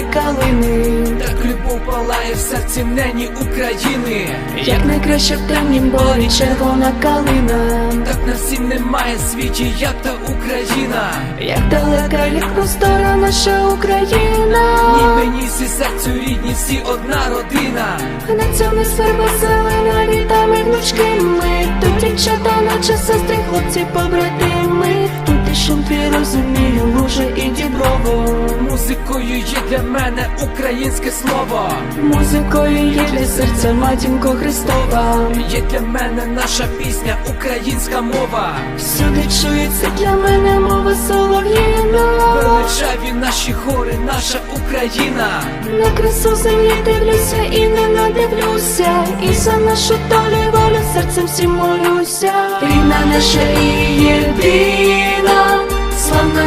калини, Так любов палає в серці нені України. як найкраще в темнім борі червона калина, Так на всім немає світі, як та Україна. як далека, як простора наша Україна. Ні мені всі серцю рідні, всі одна родина. На цьому сферба зелена літами внучки ми Тут дівчата, наче сестри, хлопці побратими Шум твій розумію, луже і діброво Музикою є для мене українське слово. Музикою є для серця матінко Христова Є для мене наша пісня, українська мова. Всюди чується для мене мова солов'їна Величаві наші гори, наша Україна. На красу землі дивлюся і не надивлюся І за нашу долю волю серцем всім молюся Рідна наша і єдина,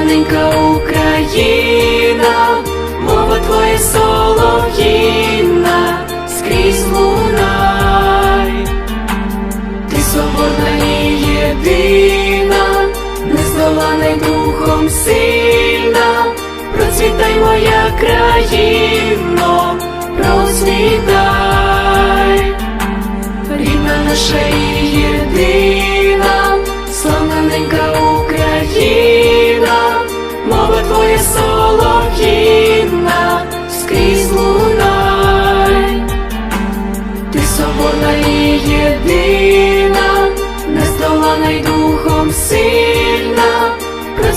ненька Україна, мова твоя солов'їна, скрізь лунай, ти свободна і єдина, нездолана духом сильна, процвітай моя країно, процвітай, рідна наша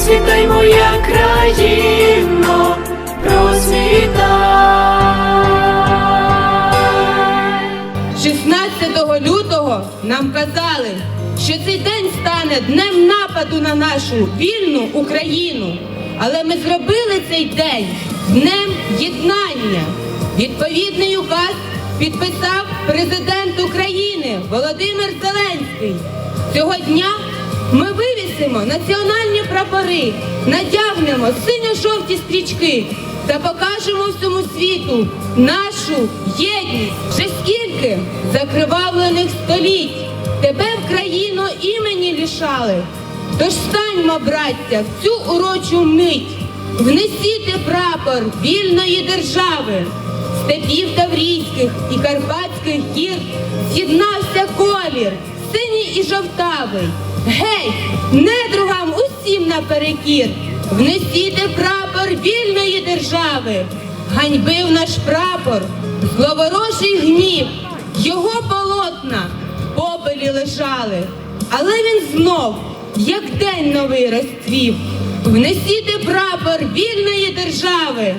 процвітай моя країно, процвітай. 16 лютого нам казали, що цей день стане днем нападу на нашу вільну Україну. Але ми зробили цей день днем єднання. Відповідний указ підписав президент України Володимир Зеленський. Цього дня ми вивісимо національні прапори, надягнемо синьо-жовті стрічки та покажемо всьому світу нашу єдність. Вже скільки закривавлених століть тебе в країну імені лишали. Тож станьмо, браття, в цю урочу мить, внесіте прапор вільної держави, степів Таврійських і Карпатських гір з'єднався колір, синій і жовтавий. Гей, недругам усім наперекір, внесіте прапор вільної держави, ганьбив наш прапор, зловорожий гнів, його полотна. В попелі лежали, але він знов, як день новий розцвів, внесіте прапор вільної держави.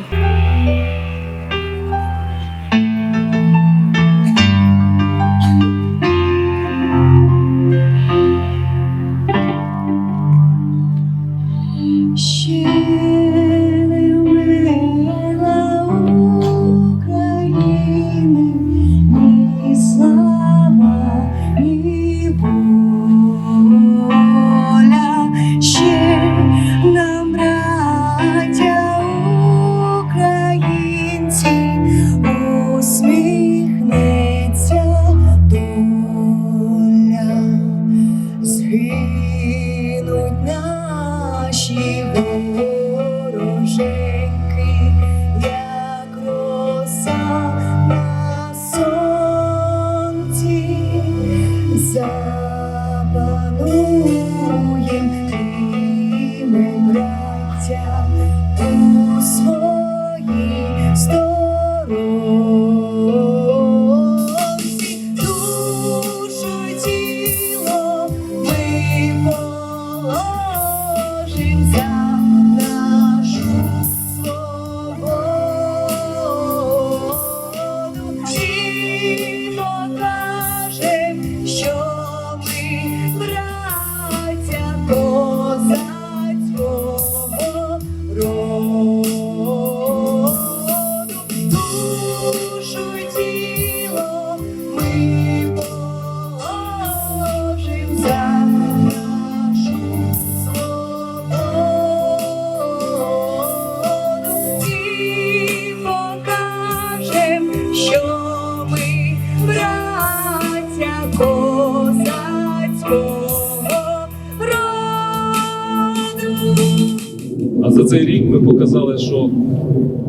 Цей рік ми показали, що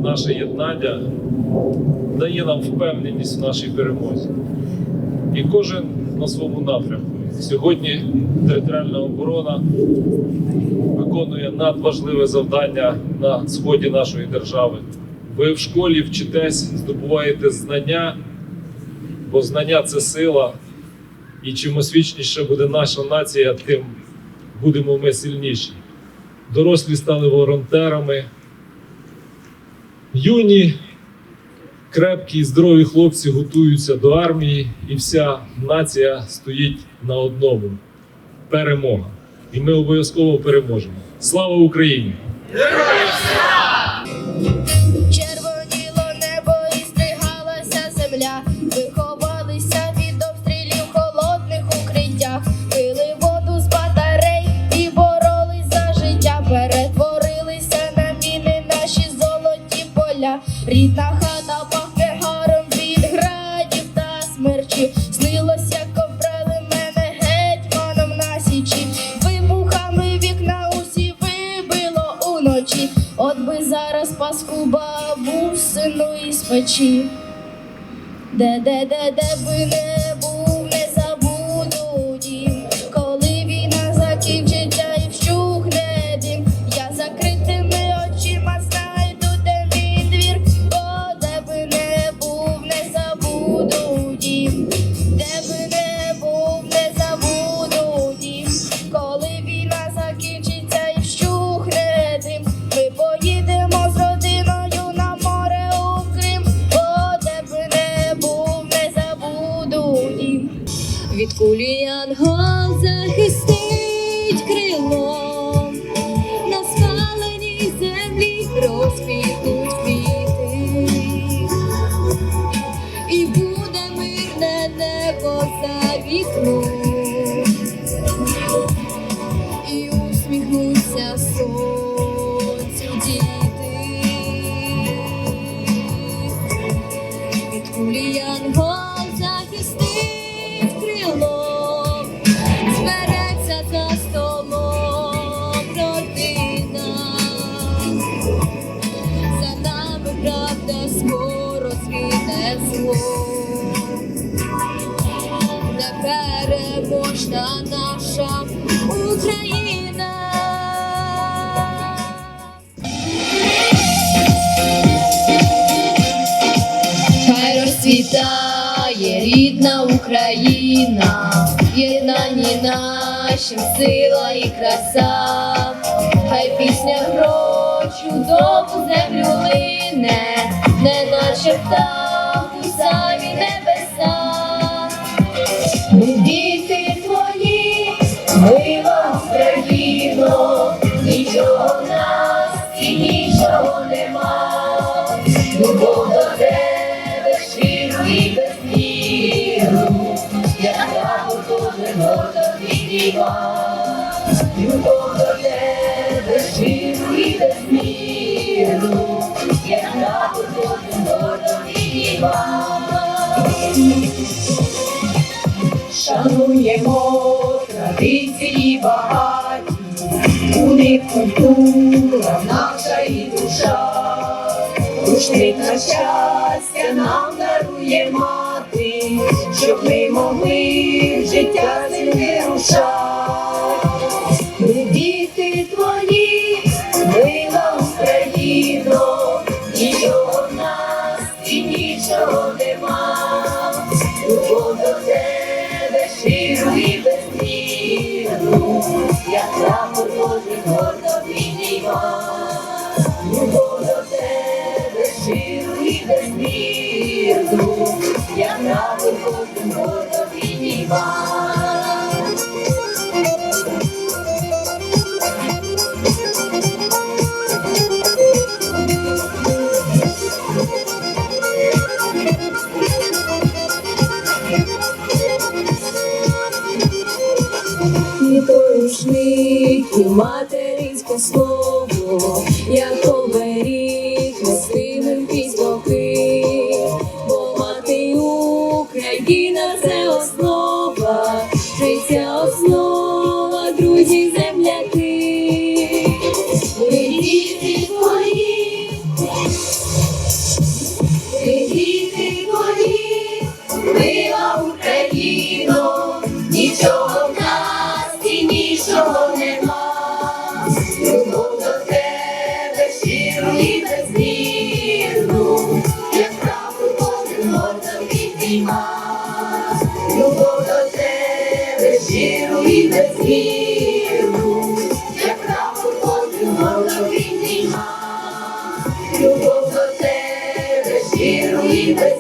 наше єднання дає нам впевненість в нашій перемозі. І кожен на своєму напрямку. Сьогодні територіальна оборона виконує надважливе завдання на сході нашої держави. Ви в школі вчитесь, здобуваєте знання, бо знання це сила. І чим освічніше буде наша нація, тим будемо ми сильніші. Дорослі стали волонтерами. Юні, крепкі здорові хлопці готуються до армії, і вся нація стоїть на одному перемога. І ми обов'язково переможемо. Слава Україні! Червоніло зараз паску бабу сину із печі. Де, де, де, де би не Непереможна наша Україна. Хай розцвітає рідна Україна, єднані нашим сила і краса, хай пісня про чудову землю лине, не наче птах у самі небеса. Шануємо традиції багаті, у них культура наша і душа. Рушник на щастя нам дарує мати, Батько слово, як оберіг, нестимем крізь боки, бо мати Україна це основа, життя основа, друзі, земляки, ми діти твої, ми діти твої, мила Україно, нічого. квіти цвітуть, як прапор кожен голов підійма. Любов до тебе щиру і без